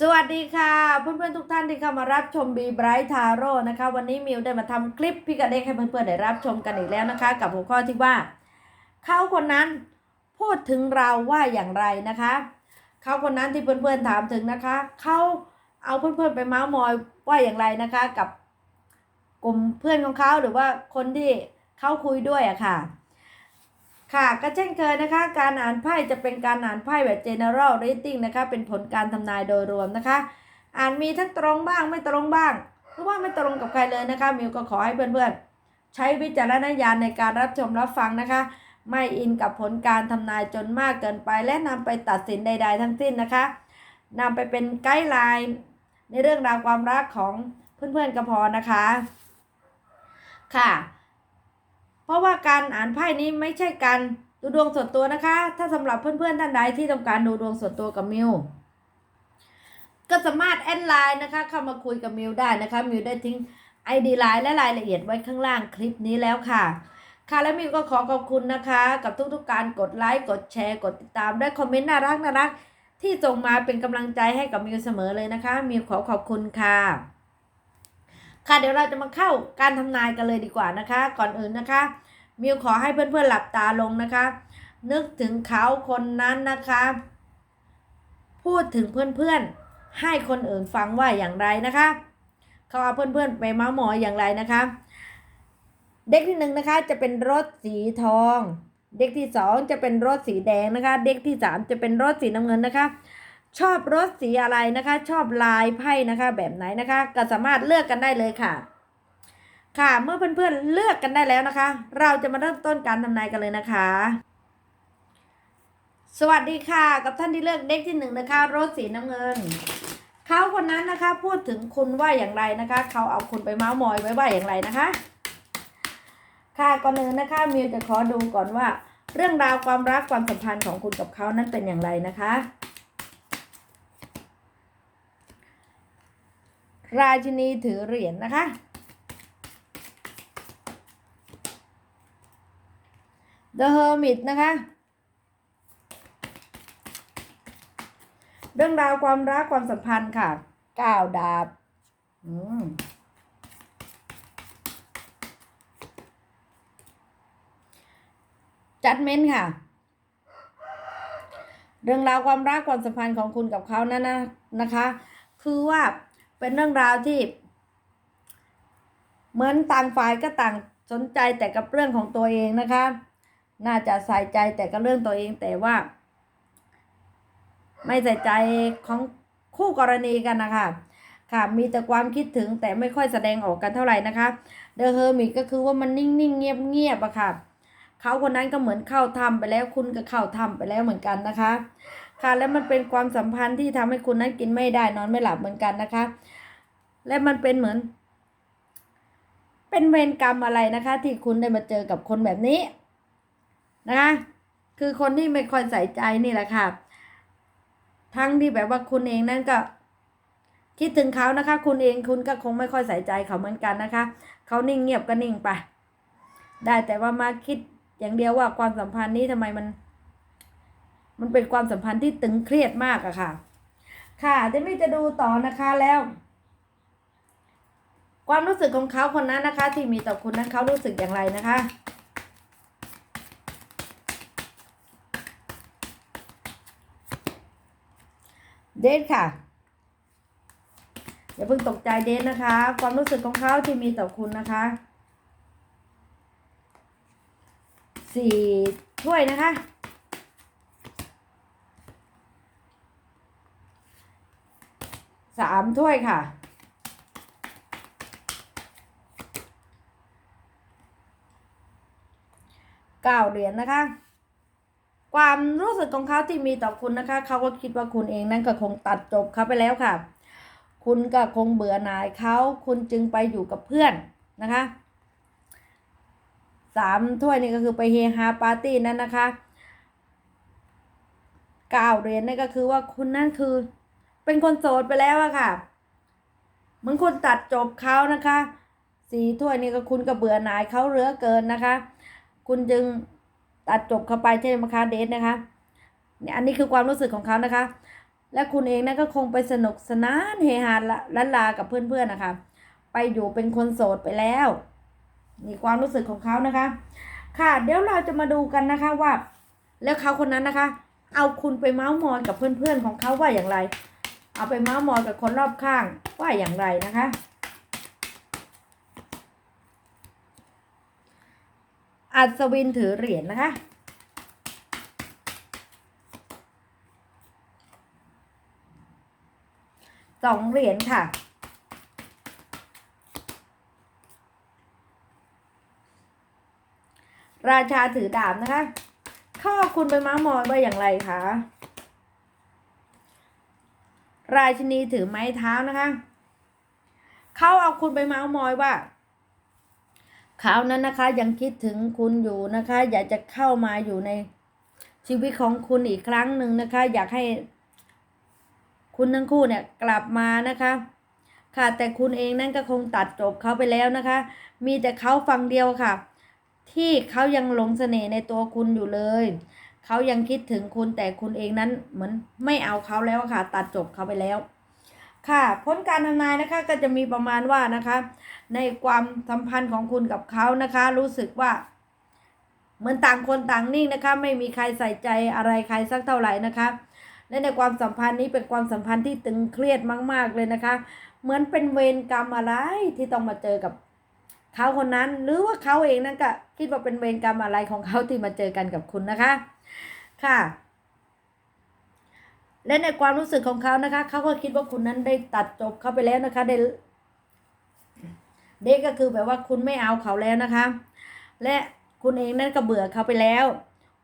สวัสดีค่ะเพื่อนๆทุกท่านที่เข้ามารับชมบีไบรท์ทาโร่นะคะ วันนี้มิวได้มาทำคลิปพี่กระเด็กให้เพื่อนๆได้รับชมกันอีกแล้วนะคะ กับหัวข้อที่ว่า เขาคนนั้นพูดถึงเราว่าอย่างไรนะคะ เขาคนนั้นที่เพื่อนๆถามถึงนะคะ เขาเอาเพื่อนๆไปเมาส์มอยว่าอย่างไรนะคะ กับกลุ่มเพื่อนของเขาหรือว่าคนที่เขาคุยด้วยอะค่ะ ค่ะก็เช่นเคยนะคะ การอ่านไพ่จะเป็นการอ่านไพ่แบบ general reading นะคะ เป็นผลการทำนายโดยรวมนะคะ อ่านมีทั้งตรงบ้างไม่ตรงบ้างหรือว่าไม่ตรงกับใครเลยนะคะ มิวก็ขอให้เพื่อนๆ ใช้วิจารณญาณในการรับชมรับฟังนะคะ ไม่อินกับผลการทำนายจนมากเกินไปและนำไปตัดสินใด ๆ ทั้งสิ้นนะคะนำไปเป็นไกด์ไลน์ในเรื่องราวความรักของเพื่อนๆก็พอนะคะ ค่ะ ราะว่าการอ่านไพ่นี้ไม่ใช่การดูดวงส่วนตัวนะคะ ถ้าสำหรับเพื่อนๆท่านใดที่ต้องการดูดวงส่วนตัวกับมิวก็สามารถแอดไลน์นะคะ เข้ามาคุยกับมิวได้นะคะมิวได้ทิ้ง ID ไลน์และรายละเอียดไว้ข้างล่างคลิปนี้แล้วค่ะ ค่ะและมิวก็ขอขอบคุณนะคะ กับทุกๆการกดไลค์กดแชร์ กดติดตามและคอมเมนต์น่ารักน่ารักที่ส่งมาเป็นกำลังใจให้กับมิวเสมอเลยนะคะมิวขอขอบคุณค่ะ ค่ะเดี๋ยวเราจะมาเข้าการทำนายกันเลยดีกว่านะคะ ก่อนอื่นนะคะ มิวขอให้เพื่อนๆหลับตาลงนะคะ นึกถึงเขาคนนั้นนะคะ พูดถึงเพื่อนๆ ให้คนอื่นฟังว่าอย่างไรนะคะ เขาเอาเพื่อนๆไปมาส์มออย่างไรนะคะ เด็กที่หนึ่งนะคะจะเป็นรถสีทอง เด็กที่สองจะเป็นรถสีแดงนะคะ เด็กที่สามจะเป็นรถสีน้ำเงินนะคะ ชอบรถสีอะไรนะคะ ชอบลายไพ่นะคะ แบบไหนนะคะ ก็สามารถเลือกกันได้เลยค่ะ ค่ะเมื่อเพื่อนๆเลือกกันได้แล้วนะคะ เราจะมาเริ่มต้นการทำนายกันเลยนะคะ สวัสดีค่ะ กับท่านที่เลือกเด็กที่หนึ่งนะคะ รถสีน้ำเงินเขาคนนั้นนะคะพูดถึงคุณว่าอย่างไรนะคะ เขาเอาคุณไปเมาส์มอยไว้ว่าอย่างไรนะคะ ค่ะก่อนอื่นนะคะมิวจะขอดูก่อนว่า เรื่องราวความรักความสัมพันธ์ของคุณกับเขานั้นเป็นอย่างไรนะคะ ราชินีถือเหรียญนะคะ The Hermit นะคะ เรื่องราวความรักความสัมพันธ์ค่ะก้าวดาบอืมจัดเม้นค่ะ เรื่องราวความรักความสัมพันธ์ของคุณกับเขานั้นนะนะคะ คือว่า เป็นเรื่องราวที่ เหมือนต่างฝ่ายก็ต่างสนใจแต่กับเรื่องของตัวเองนะคะ น่าจะใส่ใจแต่กับเรื่องตัวเองแต่ว่า ไม่ใส่ใจของคู่กรณีกันนะคะค่ะมีแต่ความคิดถึงแต่ไม่ค่อยแสดงออกกันเท่าไหร่นะคะเดอะเฮอร์มิตก็คือว่ามันนิ่งๆเงียบๆอะค่ะเขาคนนั้นก็เหมือนเข้าถ้ำไปแล้วคุณก็เข้าถ้ำไปแล้วเหมือนกันนะคะ ค่ะ และมันเป็นความสัมพันธ์ที่ทำให้คุณนั้นกินไม่ได้นอนไม่หลับเหมือนกันนะคะ และมันเป็นเหมือน เป็นเวรกรรมอะไรนะคะ ที่คุณได้มาเจอกับคนแบบนี้นะคะคือคนที่ไม่ค่อยใส่ใจนี่แหละค่ะ ทั้งที่แบบว่าคุณเองนั่นก็ คิดถึงเขานะคะ คุณเองคุณก็คงไม่ค่อยใส่ใจเขาเหมือนกันนะคะเขานิ่งเงียบก็นิ่งไป ได้แต่ว่ามาคิดอย่างเดียวว่าความสัมพันธ์นี้ทำไมมัน มันเป็นความสัมพันธ์ที่ตึงเครียดมากอะค่ะ ค่ะเจมี่จะดูต่อนะคะแล้ว ความรู้สึกของเขาคนนั้นนะคะ ที่มีต่อคุณนั้นเขารู้สึกอย่างไรนะคะเดทค่ะ อย่าเพิ่งตกใจเดทนะคะ ความรู้สึกของเขาที่มีต่อคุณนะคะสี่ถ้วยนะคะ สามถ้วยค่ะ เก้าเหรียญนะคะ ความรู้สึกของเขาที่มีต่อคุณนะคะ เขาก็คิดว่าคุณเองนั้นก็คงตัดจบเขาไปแล้วค่ะ คุณก็คงเบื่อหน่ายเขาคุณจึงไปอยู่กับเพื่อนนะคะสามถ้วยนี่ก็คือไปเฮฮาปาร์ตี้นั่นนะคะเก้าเหรียญนี่ก็คือว่าคุณนั่นคือ เป็นคนโสดไปแล้วอะค่ะเหมือนคุณตัดจบเขานะคะสี่ถ้วยนี่ก็คุณก็เบื่อหน่ายเขาเหลือเกินนะคะ คุณจึงตัดจบเข้าไปใช่ไหมคะเดทนะคะเนี่ยอันนี้คือความรู้สึกของเขานะคะ และคุณเองนะก็คงไปสนุกสนานเฮฮาละละลากับเพื่อนๆนะคะ ไปอยู่เป็นคนโสดไปแล้วนี่ความรู้สึกของเขานะคะ ค่ะเดี๋ยวเราจะมาดูกันนะคะว่า แล้วเขาคนนั้นนะคะ เอาคุณไปเมาส์มอยกับเพื่อนๆของเขาว่าอย่างไร เอาไปเมาส์มอยกับคนรอบข้างว่าอย่างไรนะคะ อัศวินถือเหรียญนะคะ สองเหรียญค่ะราชาถือดาบนะคะ ข้อคุณไปม้ามอยว่าอย่างไรคะ ราชินีถือไม้เท้านะคะ เขาเอาคุณไปเมาส์มอยว่าเขานั้นนะคะยังคิดถึงคุณอยู่นะคะ อยากจะเข้ามาอยู่ในชีวิตของคุณอีกครั้งหนึ่งนะคะ อยากให้ คุณทั้งคู่เนี่ยกลับมานะคะ ค่ะแต่คุณเองนั่นก็คงตัดจบเขาไปแล้วนะคะ มีแต่เขาฝั่งเดียวค่ะ ที่เขายังหลงเสน่ห์ในตัวคุณอยู่เลย เขายังคิดถึงคุณแต่คุณเองนั้นเหมือนไม่เอาเขาแล้วค่ะ ตัดจบเขาไปแล้ว ค่ะผลการทำนายนะคะก็จะมีประมาณว่านะคะ ในความสัมพันธ์ของคุณกับเขานะคะ รู้สึกว่า เหมือนต่างคนต่างนิ่งนะคะ ไม่มีใครใส่ใจอะไรใครสักเท่าไหร่นะคะ และในความสัมพันธ์นี้เป็นความสัมพันธ์ที่ตึงเครียดมาก ๆเลยนะคะ เหมือนเป็นเวรกรรมอะไรที่ต้องมาเจอกับเขาคนนั้นหรือว่าเขาเองนั่นก็คิดว่าเป็นเวรกรรมอะไรของเขาที่มาเจอกันกับคุณนะคะ ค่ะ และในความรู้สึกของเขานะคะเขาก็คิดว่าคุณนั้นได้ตัดจบเขาไปแล้วนะคะได้เด็กก็คือแบบว่าคุณไม่เอาเขาแล้วนะคะ และคุณเองนั่นก็เบื่อเขาไปแล้ว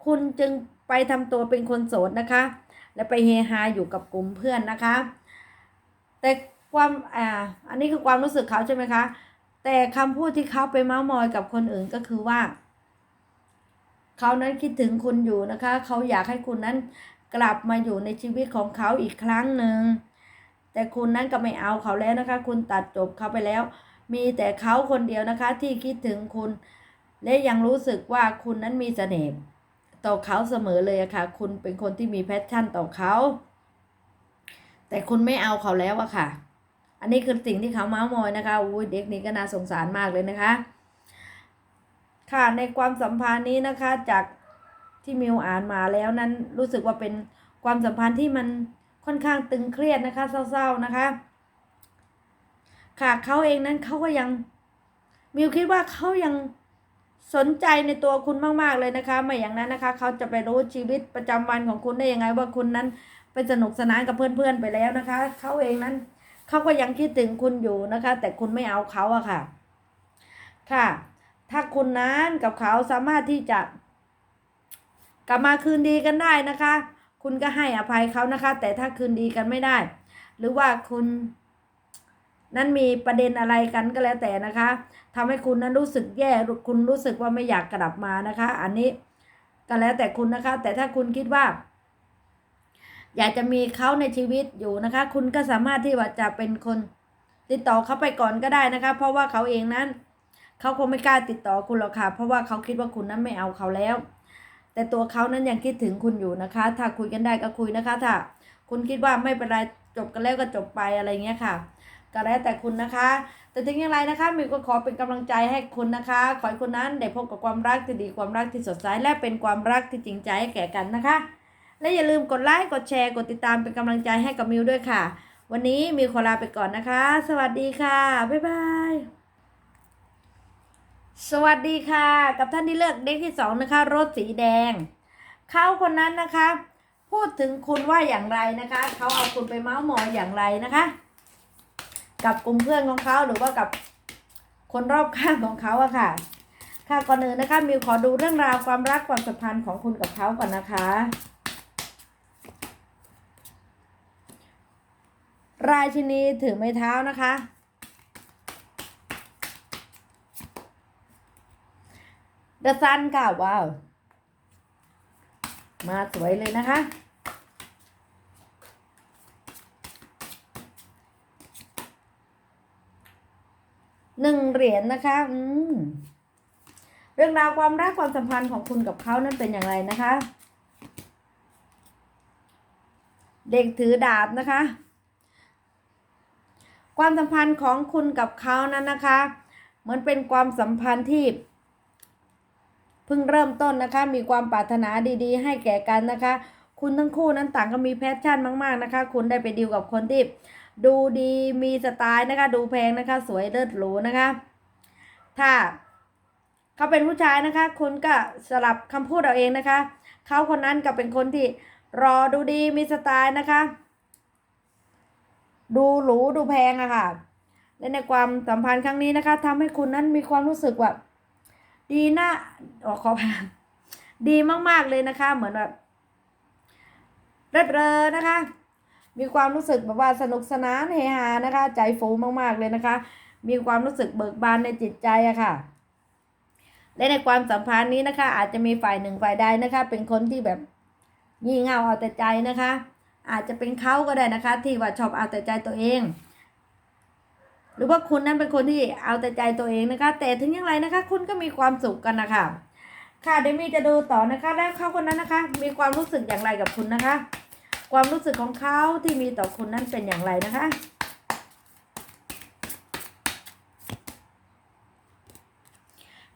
คุณจึงไปทำตัวเป็นคนโสดนะคะ และไปเฮฮาอยู่กับกลุ่มเพื่อนนะคะ แต่ความอ่าอันนี้คือความรู้สึกเขาใช่ไหมคะ แต่คำพูดที่เขาไปเม้ามอยกับคนอื่นก็คือว่า เขานั้นคิดถึงคุณอยู่นะคะ เขาอยากให้คุณนั้นกลับมาอยู่ในชีวิตของเขาอีกครั้งหนึ่งแต่คุณนั้นก็ไม่เอาเขาแล้วนะคะ คุณตัดจบเขาไปแล้ว มีแต่เขาคนเดียวนะคะที่คิดถึงคุณ และยังรู้สึกว่าคุณนั้นมีเสน่ห์ต่อเขาเสมอเลยะค่ะ คุณเป็นคนที่มีแพชชั่นต่อเขา แต่คุณไม่เอาเขาแล้วอะค่ะ อันนี้คือสิ่งที่เขาเมาส์มอยนะคะอุ้ยเด็กนี้ก็น่าสงสารมากเลยนะคะ ค่ะในความสัมพันธ์นี้นะคะจากที่มิวอ่านมาแล้วนั้นรู้สึกว่าเป็นความสัมพันธ์ที่มันค่อนข้างตึงเครียดนะคะ เศร้าๆนะคะ ค่ะเขาเองนั้นเขาก็ยังมิวคิดว่าเขายังสนใจในตัวคุณมากๆเลยนะคะ ไม่อย่างนั้นนะคะเขาจะไปรู้ชีวิตประจำวันของคุณได้ยังไง ว่าคุณนั้นไปสนุกสนานกับเพื่อนๆไปแล้วนะคะเขาเองนั้นเขาก็ยังคิดถึงคุณอยู่นะคะ แต่คุณไม่เอาเขาอะค่ะ ค่ะ ถ้าคุณนั้นกับเขาสามารถที่จะกลับมาคืนดีกันได้นะคะ คุณก็ให้อภัยเขานะคะ แต่ถ้าคืนดีกันไม่ได้ หรือว่าคุณ นั้นมีประเด็นอะไรกันก็แล้วแต่นะคะทำให้คุณนั้นรู้สึกแย่คุณรู้สึกว่าไม่อยากกลับมานะคะ อันนี้ก็แล้วแต่คุณนะคะ แต่ถ้าคุณคิดว่า อยากจะมีเขาในชีวิตอยู่นะคะ คุณก็สามารถที่ว่าจะเป็นคนติดต่อเขาไปก่อนก็ได้นะคะ เพราะว่าเขาเองนั้น เขาคงไม่กล้าติดต่อคุณหรอกค่ะเพราะว่าเขาคิดว่าคุณนั้นไม่เอาเขาแล้ว แต่ตัวเขานั้นยังคิดถึงคุณอยู่นะคะ ถ้าคุยกันได้ก็คุยนะคะ ถ้า คุณคิดว่าไม่เป็นไรจบกันแล้วก็จบไปอะไรเงี้ยค่ะก็แล้วแต่คุณนะคะ แต่ถึงอย่างไรนะคะมิวก็ขอเป็นกำลังใจให้คุณนะคะ ขอให้คุณนั้นได้พบกับความรักที่ดีความรักที่สดใสและเป็นความรักที่จริงใจให้แก่กันนะคะ และอย่าลืมกดไลค์กดแชร์กดติดตามเป็นกำลังใจให้กับมิวด้วยค่ะ วันนี้มิวขอลาไปก่อนนะคะ สวัสดีค่ะบ๊ายบาย สวัสดีค่ะ กับท่านที่เลือกเด็กที่สองนะคะรถสีแดง เขาคนนั้นนะคะ พูดถึงคุณว่าอย่างไรนะคะ เขาเอาคุณไปเมาส์มอยอย่างไรนะคะ กับกลุ่มเพื่อนของเขาหรือว่ากับคนรอบข้างของเขาอะค่ะ ค่ะก่อนอื่นนะคะมิวขอดูเรื่องราวความรักความสัมพันธ์ของคุณกับเขาก่อนนะคะ ราชินีถือไม้เท้านะคะ เดอะซันค่ะ ว้าว มาสวยเลยนะคะ หนึ่งเหรียญนะคะ อืม เรื่องราวความรักความสัมพันธ์ของคุณกับเขานั้นเป็นอย่างไรนะคะ เด็กถือดาบนะคะ ความสัมพันธ์ของคุณกับเขานั้นนะคะ เหมือนเป็นความสัมพันธ์ที่ เพิ่งเริ่มต้นนะคะ มีความปรารถนาดีๆ ให้แก่กันนะคะ คุณทั้งคู่นั้นต่างก็มีแพชชั่นมาก ๆนะคะ คุณได้ไปดีลกับคนที่ดูดีมีสไตล์นะคะ ดูแพงนะคะ สวยเลิศหรูนะคะ ถ้าเขาเป็นผู้ชายนะคะ คุณก็สลับคำพูดเอาเองนะคะ เขาคนนั้นก็เป็นคนที่รอดูดีมีสไตล์นะคะ ดูหรูดูแพงอะค่ะและในความสัมพันธ์ครั้งนี้นะคะทำให้คุณนั้นมีความรู้สึกว่า ดีน่าออขอพานดีมาก ๆ เลยนะคะ เหมือนแบบเริดเรอนะคะ มีความรู้สึกแบบว่าสนุกสนานเฮฮานะคะ ใจฟูมาก ๆ เลยนะคะ มีความรู้สึกเบิกบานในจิตใจอะค่ะ และในความสัมพันธ์นี้นะคะ อาจจะมีฝ่ายหนึ่งฝ่ายใดนะคะ เป็นคนที่แบบงี่เง่าเอาแต่ใจนะคะ อาจจะเป็นเขาก็ได้นะคะ ที่ว่าชอบเอาแต่ใจตัวเอง หรือว่าคุณนั้นเป็นคนที่เอาแต่ใจตัวเองนะคะ แต่ถึงอย่างไรนะคะ คุณก็มีความสุขกันนะคะค่ะเดมี่จะดูต่อนะคะ แล้วเขาคนนั้นนะคะ มีความรู้สึกอย่างไรกับคุณนะคะ ความรู้สึกของเขาที่มีต่อคุณนั้นเป็นอย่างไรนะคะ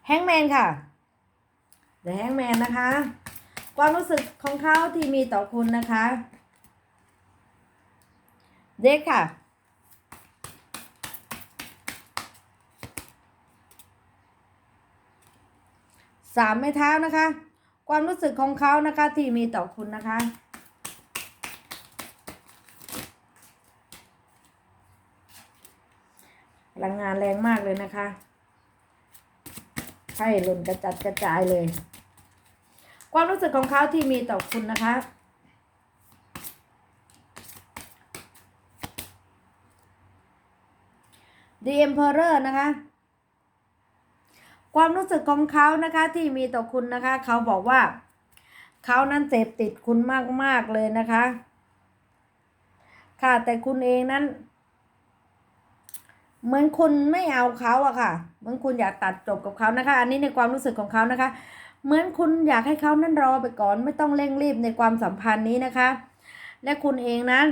แฮงแมนค่ะเดอะแฮงแมนนะคะ ความรู้สึกของเขาที่มีต่อคุณนะคะ เด็กค่ะ สามไม้เท้านะคะ ความรู้สึกของเขานะคะที่มีต่อคุณนะคะพลังงานแรงมากเลยนะคะไพ่หล่นกระจัดกระจายเลย ความรู้สึกของเขาที่มีต่อคุณนะคะ The Emperor นะคะ ความรู้สึกของเขานะคะที่มีต่อคุณนะคะ เขาบอกว่า เขานั้นเสพติดคุณมากๆเลยนะคะ ค่ะแต่คุณเองนั้น เหมือนคุณไม่เอาเขาอะค่ะ เหมือนคุณอยากตัดจบกับเขานะคะ อันนี้ในความรู้สึกของเขานะคะ เหมือนคุณอยากให้เขานั้นรอไปก่อน ไม่ต้องเร่งรีบในความสัมพันธ์นี้นะคะ และคุณเองนั้น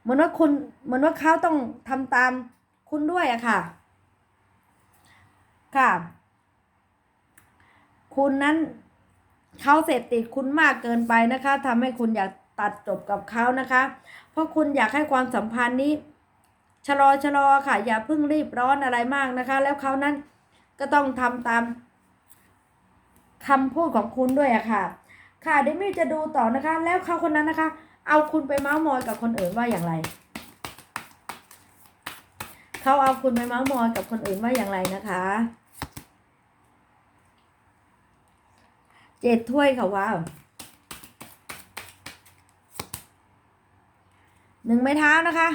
เหมือนว่าคุณเหมือนว่าเขาต้องทำตามคุณด้วยอะค่ะ ค่ะ คุณนั้นเขาเสพติดคุณมากเกินไปนะคะทำให้คุณอยากตัดจบกับเขานะคะ เพราะคุณอยากให้ความสัมพันธ์นี้ ชะลอชะลอค่ะ อย่าเพิ่งรีบร้อนอะไรมากนะคะ แล้วเขานั้นก็ต้องทำตามคำพูดของคุณด้วยอะค่ะ ค่ะเดมี่จะดูต่อนะคะ แล้วเขาคนนั้นนะคะ เอาคุณไปเมาส์มอยกับคนอื่นว่าอย่างไรเขาเอาคุณไปเมาส์มอยกับคนอื่นว่าอย่างไรนะคะ เจ็ดถ้วยค่ะว้าวหนึ่งไม้เท้านะคะ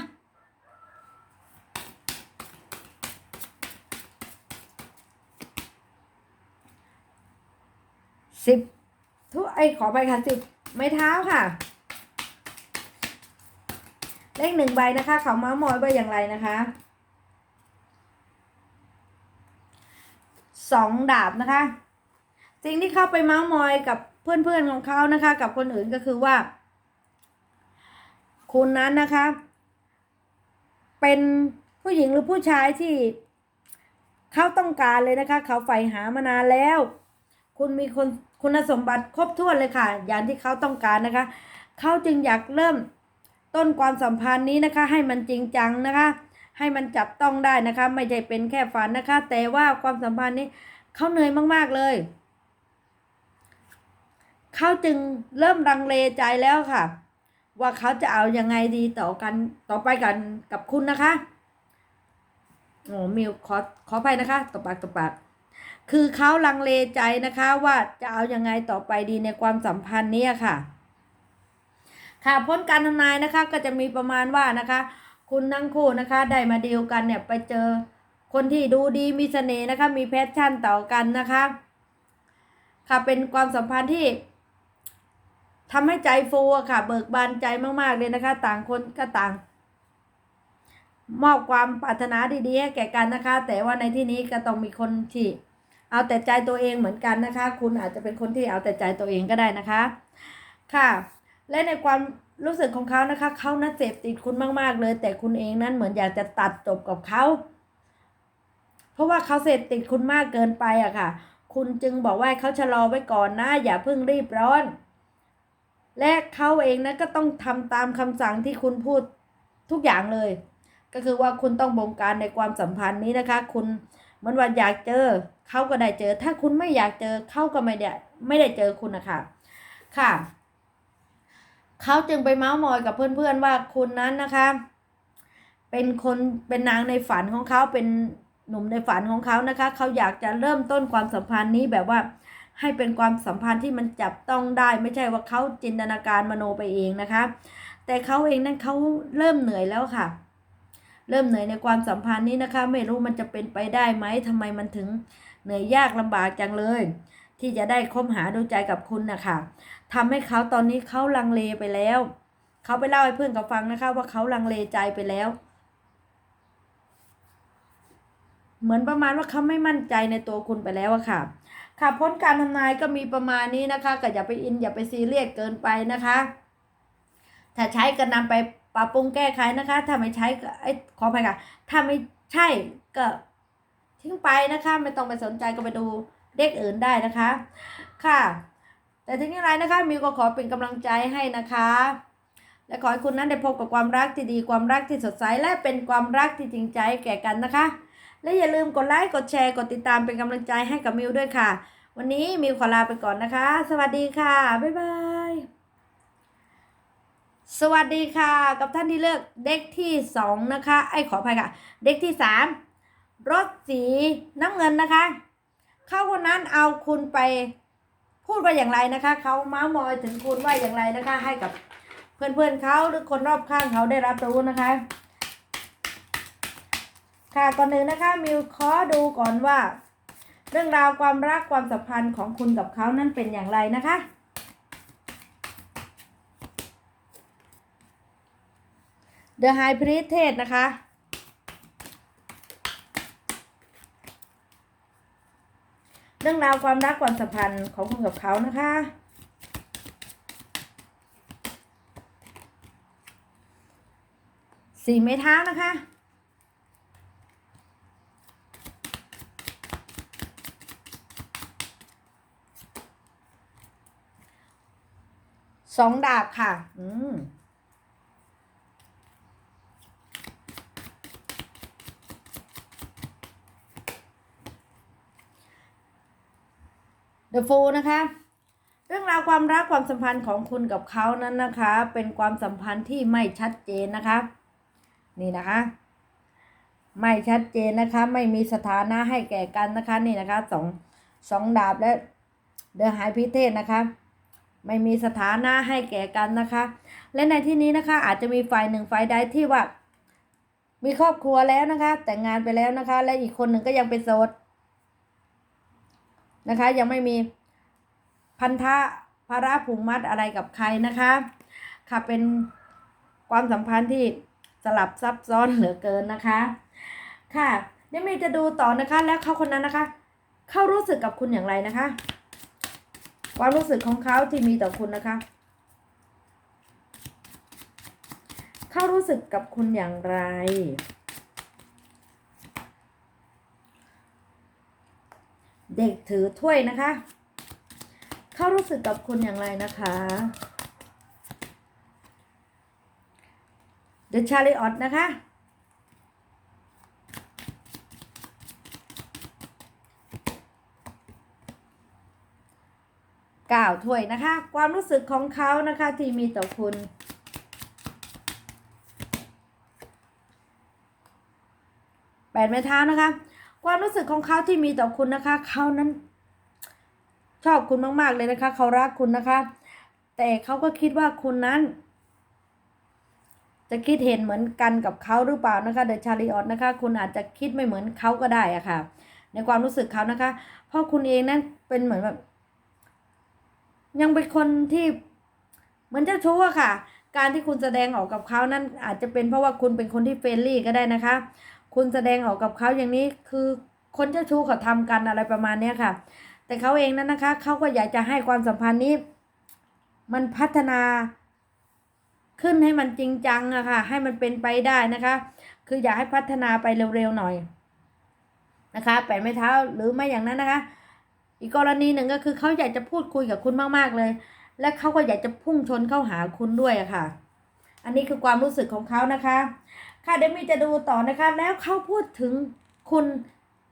สิบถ้วยขอไปค่ะสิบไม้เท้าค่ะ เลขหนึ่งใบนะคะ เขาเมามอยว่าอย่างไรนะคะสองดาบนะคะ สิ่งที่เข้าไปเมาส์มอยกับเพื่อนๆของเขานะคะ กับคนอื่นก็คือว่า คุณนั้นนะคะ เป็นผู้หญิงหรือผู้ชายที่เขาต้องการเลยนะคะ เขาใฝ่หามานานแล้ว คุณมีคนคุณสมบัติครบถ้วนเลยค่ะ อย่างที่เขาต้องการนะคะ เขาจึงอยากเริ่มต้นความสัมพันธ์นี้นะคะ ให้มันจริงจังนะคะ ให้มันจับต้องได้นะคะ ไม่ใช่เป็นแค่ฝันนะคะ แต่ว่าความสัมพันธ์นี้เขาเหนื่อยมากๆเลย เขาจึงเริ่มรังเลใจแล้วค่ะ ว่าเขาจะเอายังไงดีต่อกันต่อไปกันกับคุณนะคะโอ้มิวขอขอไปนะคะตบปากตบปาก คือเขาลังเลใจนะคะ ว่าจะเอายังไงต่อไปดีในความสัมพันธ์นี้ค่ะ ค่ะพ้นการทำนายนะคะก็จะมีประมาณว่านะคะ คุณทั้งคู่นะคะได้มาเดีลกันเนี่ยไปเจอคนที่ดูดีมีเสน่ห์นะคะ มีแพชชั่นต่อกันนะคะ ค่ะเป็นความสัมพันธ์ที่ ทำให้ใจฟูอะค่ะ เบิกบานใจมากๆเลยนะคะ ต่างคนก็ต่าง มอบความปรารถนาดีๆให้แก่กันนะคะ แต่ว่าในที่นี้ก็ต้องมีคนที่เอาแต่ใจตัวเองเหมือนกันนะคะ คุณอาจจะเป็นคนที่เอาแต่ใจตัวเองก็ได้นะคะ ค่ะ และในความรู้สึกของเขานะคะ เขานั้นเสพติดคุณมาก ๆ เลย แต่คุณเองนั้นเหมือนอยากจะตัดจบกับเขา เพราะว่าเขาเสพติดคุณมากเกินไปอะค่ะ คุณจึงบอกว่าเขาชะลอไว้ก่อนนะ อย่าเพิ่งรีบร้อน และเขาเองนะก็ต้องทำตามคำสั่งที่คุณพูดทุกอย่างเลย ก็คือว่าคุณต้องบงการในความสัมพันธ์นี้นะคะ คุณเหมันว่าอยากเจอเขาก็ได้เจอ ถ้าคุณไม่อยากเจอเขาก็ไม่ได้ไม่ได้เจอคุณนะคะค่ะเขาจึงไปเมาส์มอยกับเพื่อนๆว่าคุณนั้นนะคะ เป็นคนเป็นนางในฝันของเขาเป็นหนุ่มในฝันของเขานะคะ เขาอยากจะเริ่มต้นความสัมพันธ์นี้แบบว่า ให้เป็นความสัมพันธ์ที่มันจับต้องได้ไม่ใช่ว่าเขาจินตนาการมโนไปเองนะคะ แต่เขาเองนั้นเขาเริ่มเหนื่อยแล้วค่ะ เริ่มเหนื่อยในความสัมพันธ์นี้นะคะ ไม่รู้มันจะเป็นไปได้ไหมทำไมมันถึงเหนื่อยยากลำบากจังเลย ที่จะได้คบหาดูใจกับคุณนะคะทำให้เขาตอนนี้เขาลังเลไปแล้ว เขาไปเล่าให้เพื่อนกับฟังนะคะ ว่าเขาลังเลใจไปแล้วเหมือนประมาณว่าเขาไม่มั่นใจในตัวคุณไปแล้วอะค่ะ ค่ะพ้นการทำนายก็มีประมาณนี้นะคะ ก็อย่าไปอินอย่าไปซีเรียสเกินไปนะคะ ถ้าใช้ก็นำไปปรับปรุงแก้ไขนะคะ ถ้าไม่ใช้ก็ไอ้ขออภัยค่ะ ถ้าไม่ใช่ก็ทิ้งไปนะคะ ไม่ต้องไปสนใจก็ไปดูเลขอื่นได้นะคะ ค่ะ แต่ถึงอย่างไรนะคะมิวก็ขอเป็นกำลังใจให้นะคะ และขอให้คุณนั้นได้พบกับความรักที่ดีความรักที่สดใสและเป็นความรักที่จริงใจแก่กันนะคะ และอย่าลืมกดไลค์กดแชร์กดติดตามเป็นกำลังใจให้กับมิวด้วยค่ะ วันนี้มิวขอลาไปก่อนนะคะ สวัสดีค่ะ บ๊ายบาย สวัสดีค่ะ กับท่านที่เลือกเด็กที่สองนะคะ ไอ้ขออภัยค่ะ เด็กที่สามรถสีน้ำเงินนะคะ เขาคนนั้นเอาคุณไปพูดว่าอย่างไรนะคะ เขาเมามอยถึงคุณว่าอย่างไรนะคะ ให้กับเพื่อนๆเขาหรือคนรอบข้างเขาได้รับรู้นะคะ ค่ะก่อนหนึ่งนะคะมิวขอดูก่อนว่า เรื่องราวความรักความสัมพันธ์ของคุณกับเขานั้นเป็นอย่างไรนะคะ The High Priestess นะคะเรื่องราวความรักความสัมพันธ์ของคุณกับเขานะคะ สี่ไม้เท้านะคะ สองดาบค่ะ อืม The Fool นะคะ เรื่องราวความรักความสัมพันธ์ของคุณกับเขานั้นนะคะ เป็นความสัมพันธ์ที่ไม่ชัดเจนนะคะ นี่นะคะ ไม่ชัดเจนนะคะ ไม่มีสถานะให้แก่กันนะคะ นี่นะคะสองสองดาบและเดอะไฮพิเทศนะคะ ไม่มีสถานะให้แก่กันนะคะ และในที่นี้นะคะอาจจะมีฝ่ายหนึ่งฝ่ายใดที่ว่า มีครอบครัวแล้วนะคะ แต่งงานไปแล้วนะคะ และอีกคนหนึ่งก็ยังเป็นโสดนะคะ ยังไม่มีพันธะภาระผูกมัดอะไรกับใครนะคะ ค่ะเป็นความสัมพันธ์ที่สลับซับซ้อนเหลือเกินนะคะ ค่ะเดี๋ยวเมย์จะดูต่อนะคะ แล้วเขาคนนั้นนะคะ เขารู้สึกกับคุณอย่างไรนะคะ ความรู้สึกของเขาที่มีต่อคุณนะคะ เขารู้สึกกับคุณอย่างไร เด็กถือถ้วยนะคะ เขารู้สึกกับคุณอย่างไรนะคะ The Chariot นะคะ ก้าวถ้วยนะคะ ความรู้สึกของเขานะคะที่มีต่อคุณ แปดไม้เท้านะคะ ความรู้สึกของเขาที่มีต่อคุณนะคะ เขานั้น ชอบคุณมาก ๆ เลยนะคะ เขารักคุณนะคะ แต่เขาก็คิดว่าคุณนั้นจะคิดเห็นเหมือนกันกับเขาหรือเปล่านะคะเดอะชาริออตนะคะ คุณอาจจะคิดไม่เหมือนเขาก็ได้อะค่ะ ในความรู้สึกเขานะคะ เพราะคุณเองนั้นเป็นเหมือนแบบ ยังเป็นคนที่เหมือนเจ้าชู้อะค่ะ การที่คุณแสดงออกกับเขานั้นอาจจะเป็นเพราะว่าคุณเป็นคนที่เฟรนลี่ก็ได้นะคะ คุณแสดงออกกับเขาอย่างนี้คือคนเจ้าชู้เขาทำกันอะไรประมาณเนี้ยค่ะ แต่เขาเองนั้นนะคะเขาก็อยากจะให้ความสัมพันธ์นี้ มันพัฒนาขึ้นให้มันจริงจังอะค่ะ ให้มันเป็นไปได้นะคะ คืออยากให้พัฒนาไปเร็วๆหน่อยนะคะแปดไม้เท้าหรือไม่อย่างนั้นนะคะ อีกกรณีหนึ่งก็คือเขาอยากจะพูดคุยกับคุณมากๆเลย และเขาก็อยากจะพุ่งชนเข้าหาคุณด้วยอะค่ะ อันนี้คือความรู้สึกของเขานะคะ ค่ะเดมี่จะดูต่อนะคะ แล้วเขาพูดถึงคุณ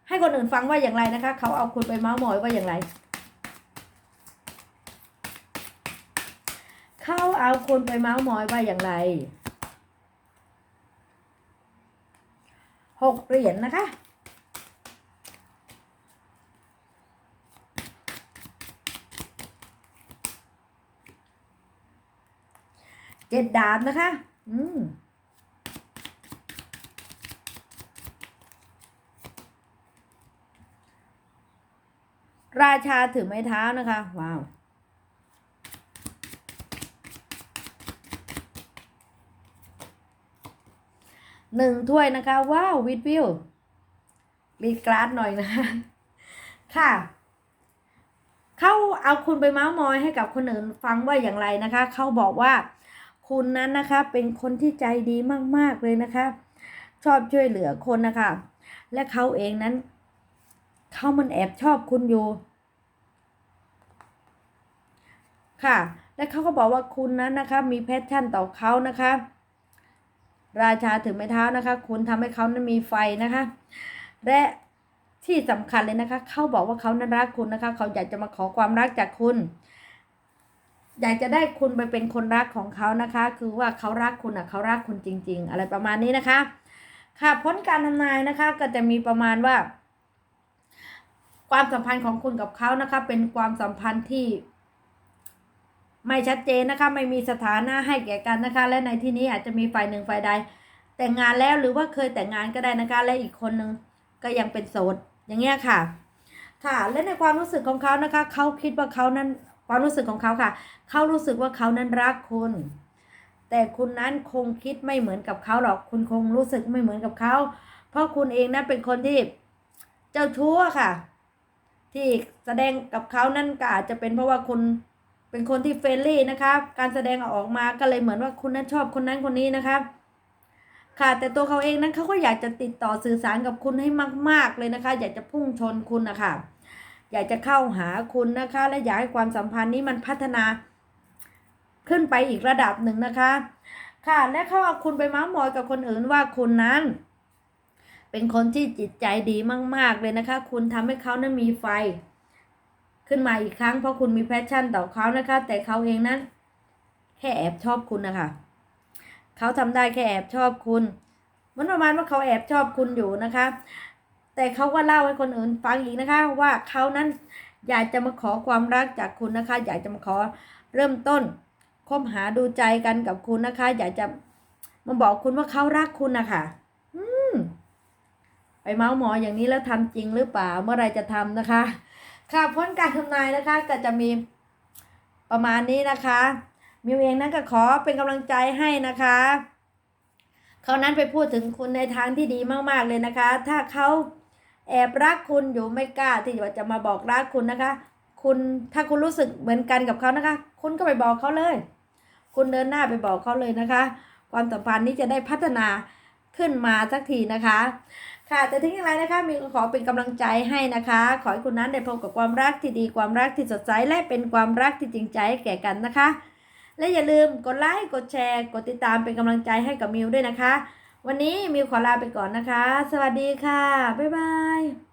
ให้คนอื่นฟังว่าอย่างไรนะคะ เขาเอาคุณไปเมาส์มอยว่าอย่างไร เขาเอาคุณไปเมาส์มอยว่าอย่างไรหกเหรียญนะคะ เจ็ดดาบนะคะ อืมราชาถือไม้เท้านะคะ ว้าว หนึ่งถ้วยนะคะ ว้าว วิดวิวรีกราดหน่อยนะคะค่ะ เขาเอาคุณไปเมามอยให้กับคนอื่นฟังว่าอย่างไรนะคะ เขาบอกว่า คุณนั้นนะคะเป็นคนที่ใจดีมาก ๆ เลยนะคะ ชอบช่วยเหลือคนนะคะ และเขาเองนั้น เขามันแอบชอบคุณอยู่ ค่ะ และเขาก็บอกว่าคุณนั้นนะคะ มีแพชชั่นต่อเขานะคะ ราชาถือไม้เท้านะคะ คุณทำให้เขานั้นมีไฟนะคะ และที่สำคัญเลยนะคะ เขาบอกว่าเขานั้นรักคุณนะคะ เขาอยากจะมาขอความรักจากคุณ อยากจะได้คุณไปเป็นคนรักของเขานะคะ คือว่าเขารักคุณอะเขารักคุณจริง ๆ อะไรประมาณนี้นะคะ ค่ะผลการทำนายนะคะ ก็จะมีประมาณว่า ความสัมพันธ์ของคุณกับเขานะคะ เป็นความสัมพันธ์ที่ไม่ชัดเจนนะคะไม่มีสถานะให้แก่กันนะคะ และในที่นี้อาจจะมีฝ่ายหนึ่งฝ่ายใด แต่งงานแล้วหรือว่าเคยแต่งงานก็ได้นะคะ และอีกคนนึงก็ยังเป็นโสดอย่างเงี้ยค่ะ ค่ะ และในความรู้สึกของเขานะคะ เขาคิดว่าเขานั้น ความรู้สึกของเขาค่ะ เขารู้สึกว่าเขานั้นรักคุณ แต่คุณนั้นคงคิดไม่เหมือนกับเขาหรอก คุณคงรู้สึกไม่เหมือนกับเขา เพราะคุณเองนั้นเป็นคนที่เจ้าชู้ค่ะ ที่แสดงกับเขานั่นก็อาจจะเป็นเพราะว่าคุณเป็นคนที่เฟรนลี่นะคะ การแสดงออกมาก็เลยเหมือนว่าคุณนั้นชอบคนนั้นคนนี้นะคะค่ะแต่ตัวเขาเองนั้นเขาก็อยากจะติดต่อสื่อสารกับคุณให้มาก ๆเลยนะคะ อยากจะพุ่งชนคุณนะคะ อยากจะเข้าหาคุณนะคะ และอยากให้ความสัมพันธ์นี้มันพัฒนา ขึ้นไปอีกระดับหนึ่งนะคะ ค่ะและเขาเอาคุณไปม้ามอยกับคนอื่นว่าคุณนั้น เป็นคนที่จิตใจดีมาก ๆเลยนะคะ คุณทำให้เขานั้นมีไฟ ขึ้นมาอีกครั้งเพราะคุณมีแพชชั่นต่อเขานะคะ แต่เขาเองนั้น แค่แอบชอบคุณนะคะเขาทำได้แค่แอบชอบคุณ มันประมาณว่าเขาแอบชอบคุณอยู่นะคะ แต่เขาก็เล่าให้คนอื่นฟังอีกนะคะ ว่าเขานั้นอยากจะมาขอความรักจากคุณนะคะ อยากจะมาขอเริ่มต้นคบหาดูใจกันกับคุณนะคะ อยากจะมาบอกคุณว่าเขารักคุณนะคะอืมไปเมาส์หมออย่างนี้แล้วทำจริงหรือเปล่าเมื่อไรจะทำนะคะ ค่ะพ้นการทำนายนะคะ ก็จะมีประมาณนี้นะคะมิวเองนั้นก็ขอเป็นกำลังใจให้นะคะเขานั้นไปพูดถึงคุณในทางที่ดีมากๆเลยนะคะ ถ้าเขา แอบรักคุณอยู่ไม่กล้าที่จะมาบอกรักคุณนะคะ คุณถ้าคุณรู้สึกเหมือนกันกับเขานะคะ คุณก็ไปบอกเขาเลย คุณเดินหน้าไปบอกเขาเลยนะคะ ความสัมพันธ์นี้จะได้พัฒนาขึ้นมาสักทีนะคะ ค่ะแต่ถึงอย่างไรนะคะ มีขอเป็นกำลังใจให้นะคะ ขอให้คุณนั้นได้พบกับความรักที่ดีความรักที่สดใสและเป็นความรักที่จริงใจแก่กันนะคะ และอย่าลืมกดไลค์กดแชร์ กดติดตามเป็นกำลังใจให้กับมิวด้วยนะคะ วันนี้มิวขอลาไปก่อนนะคะ สวัสดีค่ะ บ๊ายบาย